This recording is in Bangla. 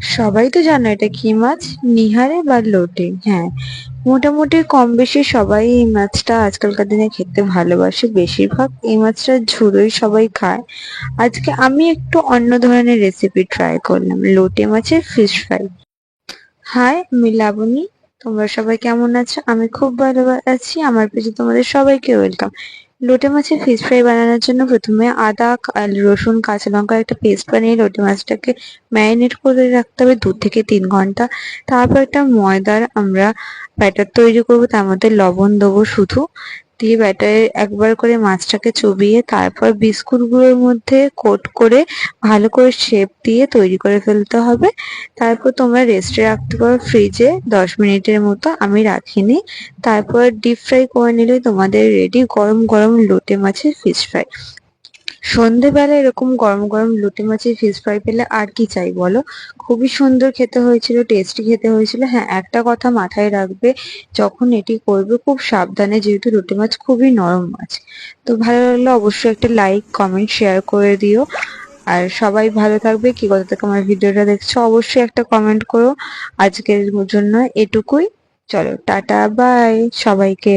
সবাই তো জানো এটা কি মাছ? নিহারে বা লোটে? হ্যাঁ মোটামুটি কম বেশি সবাই এই মাছটা আজকালকার দিনে খেতে ভালোবাসে বেশিরভাগ। এই মাছটা ঝুড়োই সবাই খায়। আজকে আমি একটু অন্য ধরনের রেসিপি ট্রাই করলাম, লোটে মাছের ফিশ ফ্রাই হাই আমি লাবণী তোমরা সবাই কেমন আছো? আমি খুব ভালো আছি, আমার পেছনে তোমাদের সবাইকে ওয়েলকাম লোটে মাছের ফিশ ফ্রাই বানানোর জন্য প্রথমে আদা রসুন, কাঁচা লঙ্কা একটা পেস্ট বানিয়ে লোটে মাছটাকে ম্যারিনেট করে রাখতে হবে দু থেকে তিন ঘণ্টা। তারপর একটা ময়দার আমরা ব্যাটার তৈরি করব, তার মধ্যে লবণ দেবো শুধু। দিয়ে ব্যাটারে একবার করে মাছটাকে চুবিয়ে, তারপর বিস্কুটগুলোর মধ্যে কোট করে ভালো করে শেপ দিয়ে তৈরি করে ফেলতে হবে। তারপর তোমরা রেস্টে রাখতে পারো ফ্রিজে দশ মিনিটের মতো আমি রাখিনি। তারপর ডিপ ফ্রাই করে নিলে তোমাদের রেডি গরম গরম লোটে মাছের ফিশ ফ্রাই সন্ধেবেলা এরকম গরম গরম লোটে মাছের ফিশ ফ্রাই পেলে আর কি চাই বলো? খুবই সুন্দর খেতে হয়েছিল টেস্টি খেতে হয়েছিল। হ্যাঁ একটা কথা মাথায় রাখবে, যখন এটি করবে খুব সাবধানে, যেহেতু লোটে মাছ খুবই নরম মাছ। তো ভালো লাগলে, অবশ্যই একটা লাইক কমেন্ট শেয়ার করে দিও। আর সবাই ভালো থাকবে, কি কথা থেকে আমার ভিডিওটা দেখছ, অবশ্যই একটা কমেন্ট করো। আজকের জন্য এটুকুই। চলো, টাটা বাই সবাইকে।